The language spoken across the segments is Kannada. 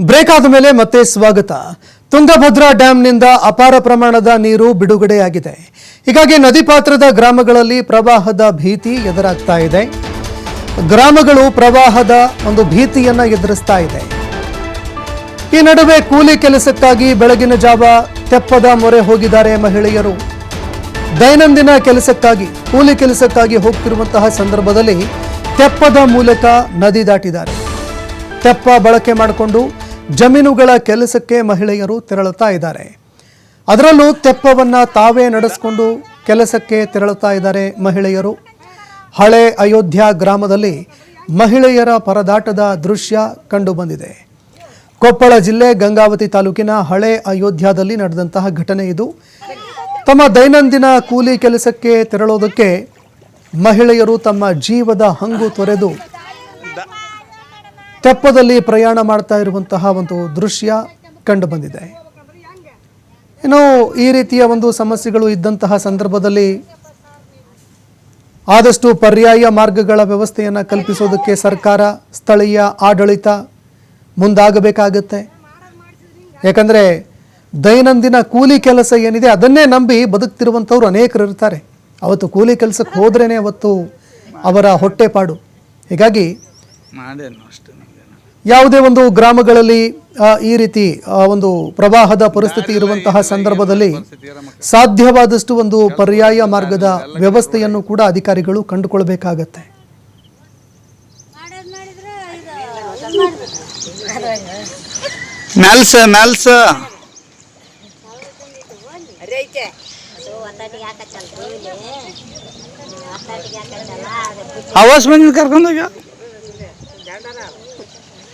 ಬ್ರೇಕ್ ಆದ ಮೇಲೆ ಮತ್ತೆ ಸ್ವಾಗತ. ತುಂಗಭದ್ರಾ ಡ್ಯಾಂನಿಂದ ಅಪಾರ ಪ್ರಮಾಣದ ನೀರು ಬಿಡುಗಡೆಯಾಗಿದೆ. ಹೀಗಾಗಿ ನದಿ ಪಾತ್ರದ ಗ್ರಾಮಗಳಲ್ಲಿ ಪ್ರವಾಹದ ಭೀತಿ ಎದುರಾಗ್ತಾ ಇದೆ. ಗ್ರಾಮಗಳು ಪ್ರವಾಹದ ಒಂದು ಭೀತಿಯನ್ನ ಎದುರಿಸ್ತಾ ಇದೆ. ಈ ನಡುವೆ ಕೂಲಿ ಕೆಲಸಕ್ಕಾಗಿ ಬೆಳಗಿನ ಜಾವ ತೆಪ್ಪದ ಮೊರೆ ಹೋಗಿದ್ದಾರೆ ಮಹಿಳೆಯರು. ದೈನಂದಿನ ಕೆಲಸಕ್ಕಾಗಿ, ಕೂಲಿ ಕೆಲಸಕ್ಕಾಗಿ ಹೋಗ್ತಿರುವಂತಹ ಸಂದರ್ಭದಲ್ಲಿ ತೆಪ್ಪದ ಮೂಲಕ ನದಿ ದಾಟಿದ್ದಾರೆ. ತೆಪ್ಪ ಬಳಕೆ ಮಾಡಿಕೊಂಡು ಜಮೀನುಗಳ ಕೆಲಸಕ್ಕೆ ಮಹಿಳೆಯರು ತೆರಳುತ್ತಾ ಇದ್ದಾರೆ. ಅದರಲ್ಲೂ ತೆಪ್ಪವನ್ನು ತಾವೇ ನಡೆಸಿಕೊಂಡು ಕೆಲಸಕ್ಕೆ ತೆರಳುತ್ತಾ ಇದ್ದಾರೆ ಮಹಿಳೆಯರು. ಹಳೆ ಅಯೋಧ್ಯ ಗ್ರಾಮದಲ್ಲಿ ಮಹಿಳೆಯರ ಪರದಾಟದ ದೃಶ್ಯ ಕಂಡುಬಂದಿದೆ. ಕೊಪ್ಪಳ ಜಿಲ್ಲೆ ಗಂಗಾವತಿ ತಾಲೂಕಿನ ಹಳೆ ಅಯೋಧ್ಯದಲ್ಲಿ ನಡೆದಂತಹ ಘಟನೆ ಇದು. ತಮ್ಮ ದೈನಂದಿನ ಕೂಲಿ ಕೆಲಸಕ್ಕೆ ತೆರಳೋದಕ್ಕೆ ಮಹಿಳೆಯರು ತಮ್ಮ ಜೀವದ ಹಂಗು ತೊರೆದು ತೆಪ್ಪದಲ್ಲಿ ಪ್ರಯಾಣ ಮಾಡ್ತಾ ಇರುವಂತಹ ಒಂದು ದೃಶ್ಯ ಕಂಡು ಬಂದಿದೆ. ಇನ್ನು ಈ ರೀತಿಯ ಒಂದು ಸಮಸ್ಯೆಗಳು ಇದ್ದಂತಹ ಸಂದರ್ಭದಲ್ಲಿ ಆದಷ್ಟು ಪರ್ಯಾಯ ಮಾರ್ಗಗಳ ವ್ಯವಸ್ಥೆಯನ್ನು ಕಲ್ಪಿಸೋದಕ್ಕೆ ಸರ್ಕಾರ, ಸ್ಥಳೀಯ ಆಡಳಿತ ಮುಂದಾಗಬೇಕಾಗತ್ತೆ. ಯಾಕಂದರೆ ದೈನಂದಿನ ಕೂಲಿ ಕೆಲಸ ಏನಿದೆ ಅದನ್ನೇ ನಂಬಿ ಬದುಕ್ತಿರುವಂಥವ್ರು ಅನೇಕರು ಇರ್ತಾರೆ. ಅವತ್ತು ಕೂಲಿ ಕೆಲಸಕ್ಕೆ ಹೋದ್ರೇ ಅವತ್ತು ಅವರ ಹೊಟ್ಟೆಪಾಡು. ಹೀಗಾಗಿ ಯಾವುದೇ ಒಂದು ಗ್ರಾಮಗಳಲ್ಲಿ ಈ ರೀತಿ ಒಂದು ಪ್ರವಾಹದ ಪರಿಸ್ಥಿತಿ ಇರುವಂತಹ ಸಂದರ್ಭದಲ್ಲಿ ಸಾಧ್ಯವಾದಷ್ಟು ಒಂದು ಪರ್ಯಾಯ ಮಾರ್ಗದ ವ್ಯವಸ್ಥೆಯನ್ನು ಕೂಡ ಅಧಿಕಾರಿಗಳು ಕಂಡುಕೊಳ್ಬೇಕಾಗತ್ತೆ. ಮೆಲ್ಸ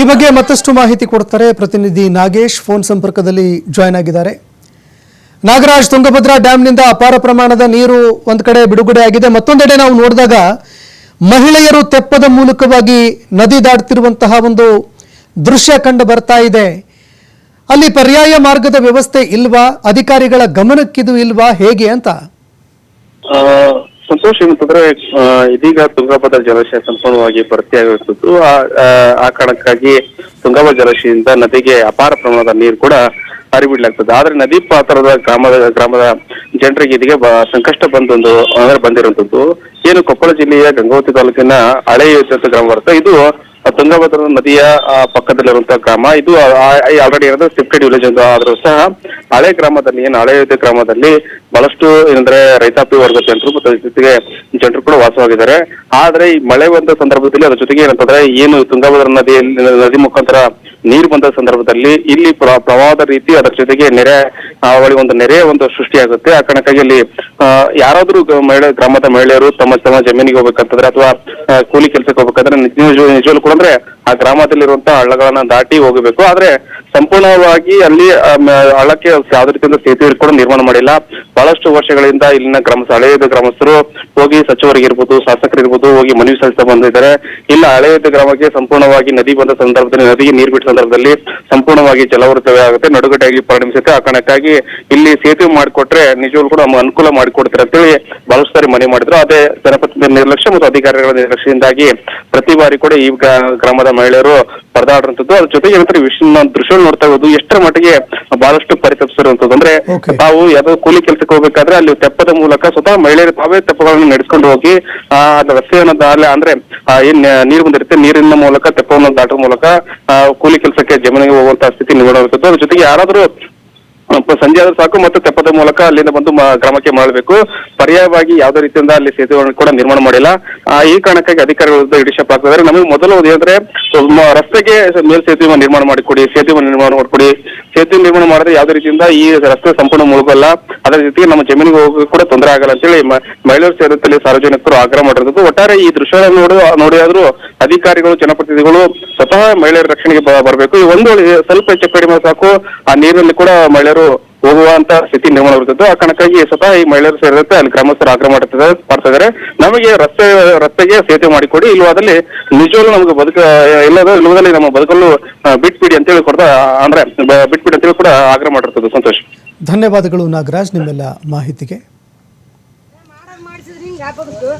ಈ ಬಗ್ಗೆ ಮತ್ತಷ್ಟು ಮಾಹಿತಿ ಕೊಡ್ತಾರೆ ಪ್ರತಿನಿಧಿ ನಾಗೇಶ್. ಫೋನ್ ಸಂಪರ್ಕದಲ್ಲಿ ಜಾಯ್ನ್ ಆಗಿದ್ದಾರೆ. ನಾಗರಾಜ್, ತುಂಗಭದ್ರಾ ಡ್ಯಾಂನಿಂದ ಅಪಾರ ಪ್ರಮಾಣದ ನೀರು ಒಂದ್ ಕಡೆ ಬಿಡುಗಡೆ ಆಗಿದೆ ಮತ್ತೊಂದೆಡೆ ನಾವು ನೋಡಿದಾಗ ಮಹಿಳೆಯರು ತೆಪ್ಪದ ಮೂಲಕವಾಗಿ ನದಿ ದಾಟ್ತಿರುವಂತಹ ಒಂದು ದೃಶ್ಯ ಕಂಡು ಬರ್ತಾ ಇದೆ. ಅಲ್ಲಿ ಪರ್ಯಾಯ ಮಾರ್ಗದ ವ್ಯವಸ್ಥೆ ಇಲ್ವಾ? ಅಧಿಕಾರಿಗಳ ಗಮನಕ್ಕಿದು ಇಲ್ವಾ? ಹೇಗೆ ಅಂತ? ಸಂತೋಷ ಏನಂತಂದ್ರೆ ಇದೀಗ ತುಂಗಾಭದ್ರ ಜಲಾಶಯ ಸಂಪೂರ್ಣವಾಗಿ ಭರ್ತಿಯಾಗಿರುತ್ತಿದ್ದು, ಆ ಕಾರಣಕ್ಕಾಗಿ ತುಂಗಭದ್ರಾ ಜಲಾಶಯದಿಂದ ನದಿಗೆ ಅಪಾರ ಪ್ರಮಾಣದ ನೀರು ಕೂಡ ಹರಿಬಿಡ್ಲಾಗ್ತದೆ. ಆದ್ರೆ ನದಿ ಪಾತ್ರದ ಗ್ರಾಮದ ಗ್ರಾಮದ ಜನರಿಗೆ ಇದೀಗ ಸಂಕಷ್ಟ ಬಂದೊಂದು, ಅಂದ್ರೆ ಬಂದಿರುವಂತದ್ದು ಏನು ಕೊಪ್ಪಳ ಜಿಲ್ಲೆಯ ಗಂಗಾವತಿ ತಾಲೂಕಿನ ಹಳೆಯ ಗ್ರಾಮ ಬರುತ್ತೆ ಇದು ತುಂಗಭದ್ರಾ ನದಿಯ ಪಕ್ಕದಲ್ಲಿರುವಂತಹ ಗ್ರಾಮ. ಇದು ಆಲ್ರೆಡಿ ಏನಂದ್ರೆ ಸಿಫ್ಟೆಡ್ ವಿಲೇಜ್ ಅಂತ ಆದ್ರೂ ಸಹ ಹಳೆ ಗ್ರಾಮದಲ್ಲಿ ಏನು ಹಳೆ ಗ್ರಾಮದಲ್ಲಿ ಬಹಳಷ್ಟು ಏನಂದ್ರೆ ರೈತಾಪಿ ವರ್ಗದ ಜನರು ಮತ್ತು ಜೊತೆಗೆ ಜನರು ಕೂಡ ವಾಸವಾಗಿದ್ದಾರೆ. ಆದ್ರೆ ಈ ಮಳೆ ಬಂದ ಸಂದರ್ಭದಲ್ಲಿ ಅದ್ರ ಜೊತೆಗೆ ಏನಂತಂದ್ರೆ ಏನು ತುಂಗಭದ್ರಾ ನದಿಯಲ್ಲಿ ನದಿ ಮುಖಾಂತರ ನೀರು ಬಂದ ಸಂದರ್ಭದಲ್ಲಿ ಇಲ್ಲಿ ಪ್ರ- ಪ್ರವಾಹದ ರೀತಿ ಅದರ ಜೊತೆಗೆ ನೆರೆ ಅವಳಿ ಒಂದು ನೆರೆಯ ಒಂದು ಸೃಷ್ಟಿಯಾಗುತ್ತೆ. ಆ ಕಾರಣಕ್ಕಾಗಿ ಅಲ್ಲಿ ಯಾರಾದ್ರೂ ಮಹಿಳೆ, ಗ್ರಾಮದ ಮಹಿಳೆಯರು ತಮ್ಮ ತಮ್ಮ ಜಮೀನಿಗೆ ಹೋಗ್ಬೇಕಂತಂದ್ರೆ ಅಥವಾ ಕೂಲಿ ಕೆಲಸಕ್ಕೆ ಹೋಗ್ಬೇಕಂದ್ರೆ ನಿಜ, ನಿಜವಾಗ್ಲೂ ಕೂಡ ಅಂದ್ರೆ ಆ ಗ್ರಾಮದಲ್ಲಿರುವಂತಹ ಹಳ್ಳಗಳನ್ನ ದಾಟಿ ಹೋಗಬೇಕು. ಆದ್ರೆ ಸಂಪೂರ್ಣವಾಗಿ ಅಲ್ಲಿ ಹಳಕ್ಕೆ ಯಾವುದೇ ರೀತಿಯಿಂದ ಸೇತುವೆ ಕೂಡ ನಿರ್ಮಾಣ ಮಾಡಿಲ್ಲ. ಬಹಳಷ್ಟು ವರ್ಷಗಳಿಂದ ಇಲ್ಲಿನ ಗ್ರಾಮ, ಹಳೆಯದ ಗ್ರಾಮಸ್ಥರು ಹೋಗಿ ಸಚಿವರಿಗಿರ್ಬೋದು ಶಾಸಕರಿರ್ಬೋದು ಹೋಗಿ ಮನವಿ ಸಲ್ಲಿಸ್ತಾ ಬಂದಿದ್ದಾರೆ. ಇಲ್ಲ, ಹಳೆಯದ ಗ್ರಾಮಕ್ಕೆ ಸಂಪೂರ್ಣವಾಗಿ ನದಿ ಬಂದ ಸಂದರ್ಭದಲ್ಲಿ, ನದಿಗೆ ನೀರು ಬಿಟ್ಟ ಸಂದರ್ಭದಲ್ಲಿ ಸಂಪೂರ್ಣವಾಗಿ ಜಲವೃತವೇ ಆಗುತ್ತೆ. ನಡುಗಟ್ಟಾಗಿ ಪರಿಣಮಿಸುತ್ತೆ. ಆ ಕಾರಣಕ್ಕಾಗಿ ಇಲ್ಲಿ ಸೇತುವೆ ಮಾಡಿಕೊಟ್ರೆ ನಿಜವಾಗ್ಲೂ ಕೂಡ ಅನುಕೂಲ ಮಾಡಿಕೊಡ್ತಾರೆ ಅಂತೇಳಿ ಬಹಳಷ್ಟು ಸಾರಿ ಮನವಿ ಮಾಡಿದ್ರು. ಅದೇ ಜನಪ್ರತಿನಿಧಿ ನಿರ್ಲಕ್ಷ್ಯ ಮತ್ತು ಅಧಿಕಾರಿಗಳ ನಿರ್ಲಕ್ಷ್ಯದಿಂದಾಗಿ ಪ್ರತಿ ಬಾರಿ ಕೂಡ ಈ ಗ್ರಾ- ಗ್ರಾಮದ ಮಹಿಳೆಯರು ಪರದಾಡುವಂಥದ್ದು. ಅದ್ರ ಜೊತೆಗೆ ಏನಂತಾರೆ ವಿಶ್ವ ದೃಶ್ಯ ನೋಡ್ತಾ ಇರೋದು ಎಷ್ಟರ ಮಟ್ಟಿಗೆ ಬಹಳಷ್ಟು ಪರಿತಪಿಸಿರುವಂತದ್ದು ಅಂದ್ರೆ. ತಾವು ಯಾವುದೋ ಕೂಲಿ ಕೆಲಸಕ್ಕೆ ಹೋಗ್ಬೇಕಾದ್ರೆ ಅಲ್ಲಿ ತೆಪ್ಪದ ಮೂಲಕ ಸ್ವತಃ ಮಹಿಳೆಯರು ತಾವೇ ತೆಪ್ಪಗಳನ್ನು ನಡೆಸ್ಕೊಂಡು ಹೋಗಿ ಆ ರಸ್ತೆಯನ್ನು ಅಂದ್ರೆ ಏನ್ ನೀರು ಬಂದಿರುತ್ತೆ ನೀರಿನ ಮೂಲಕ ತೆಪ್ಪವನ್ನು ದಾಟುವ ಮೂಲಕ ಆ, ಕೂಲಿ ಕೆಲಸಕ್ಕೆ ಜಮೀನಿಗೆ ಹೋಗುವಂತಹ ಸ್ಥಿತಿ ಅದ್ರ ಜೊತೆಗೆ ಯಾರಾದ್ರೂ ಸಂಜೆ ಆದ್ರೂ ಸಾಕು ಮತ್ತು ತೆಪ್ಪದ ಮೂಲಕ ಅಲ್ಲಿಂದ ಬಂದು ಗ್ರಾಮಕ್ಕೆ ಮಾಡಬೇಕು ಪರ್ಯಾಯವಾಗಿ ಯಾವುದೇ ರೀತಿಯಿಂದ ಅಲ್ಲಿ ಸೇತುವೆಗಳನ್ನು ಕೂಡ ನಿರ್ಮಾಣ ಮಾಡಿಲ್ಲ. ಆ, ಈ ಕಾರಣಕ್ಕಾಗಿ ಅಧಿಕಾರಿಗಳ ವಿರುದ್ಧ ಹಿಡಿಶಪ್ ಆಗ್ತಿದ್ದಾರೆ ನಮಗೆ ಮೊದಲು ಏನಂದ್ರೆ ರಸ್ತೆಗೆ ಮೇಲ್ ಸೇತುವೆ ನಿರ್ಮಾಣ ಮಾಡಿಕೊಡಿ ಸೇತುವೆ ನಿರ್ಮಾಣ ಮಾಡಿಕೊಡಿ. ಸೇತುವೆ ನಿರ್ಮಾಣ ಮಾಡಿದ್ರೆ ಯಾವುದೇ ರೀತಿಯಿಂದ ಈ ರಸ್ತೆ ಸಂಪೂರ್ಣ ಮುಳುಗಲ್ಲ. ಅದರ ಜೊತೆಗೆ ನಮ್ಮ ಜಮೀನಿಗೆ ಹೋಗೋಕೆ ಕೂಡ ತೊಂದರೆ ಆಗಲ್ಲ ಅಂತೇಳಿ ಹೇಳಿ ಮಹಿಳೆಯರು ಸೇರಿದಲ್ಲಿ ಸಾರ್ವಜನಿಕರು ಆಗ್ರಹ ಮಾಡಿರೋದು. ಒಟ್ಟಾರೆ ಈ ದೃಶ್ಯ ನೋಡಿ ಆದ್ರೂ ಅಧಿಕಾರಿಗಳು ಜನಪ್ರತಿನಿಧಿಗಳು ಸ್ವತಃ ಮಹಿಳೆಯರ ರಕ್ಷಣೆಗೆ ಬರಬೇಕು. ಈ ಒಂದು ಸ್ವಲ್ಪ ಹೆಚ್ಚು ಕಡಿಮೆ ಸಾಕು ಆ ನೀರಿನಲ್ಲಿ ಕೂಡ ಮಹಿಳೆಯರು ಹೋಗುವಂತ ಸ್ಥಿತಿ ನಿರ್ಮಾಣ ಆಗುತ್ತದೆ ಆ ಕಾರಣಕ್ಕಾಗಿ ಸ್ವತಃ ಈ ಮಹಿಳೆಯರು ಸೇರಿದಂತೆ ಅಲ್ಲಿ ಗ್ರಾಮಸ್ಥರು ಆಗ್ರಹ ಮಾಡ್ತಿದ್ದಾರೆ ಮಾಡ್ತಾ ಇದ್ದಾರೆ ನಮಗೆ ರಸ್ತೆ ರಸ್ತೆಗೆ ಸೇತುವೆ ಮಾಡಿಕೊಡಿ ಇಲ್ಲವಾದಲ್ಲಿ ನಿಜವಾಗ್ಲೂ ನಮಗೆ ಬದುಕ ಇಲ್ಲದ ಇಲ್ಲದಲ್ಲಿ ನಮ್ಮ ಬದುಕಲು ಬಿಟ್ಬಿಡಿ ಅಂತ ಹೇಳಿ ಕೊಡ್ತಾ ಅಂದ್ರೆ ಬಿಟ್ಬಿಡಿ ಅಂತ ಹೇಳಿ ಕೂಡ ಆಗ್ರಹ ಮಾಡಿರ್ತದೆ ಸಂತೋಷ್. ಧನ್ಯವಾದಗಳು ನಾಗರಾಜ್ ನಿಮ್ಮೆಲ್ಲ ಮಾಹಿತಿಗೆ. ಮಾಡಿಸಿದ್ರೆ ಹಿಂಗೆ ಹಾಕೋದಕ್ಕೆ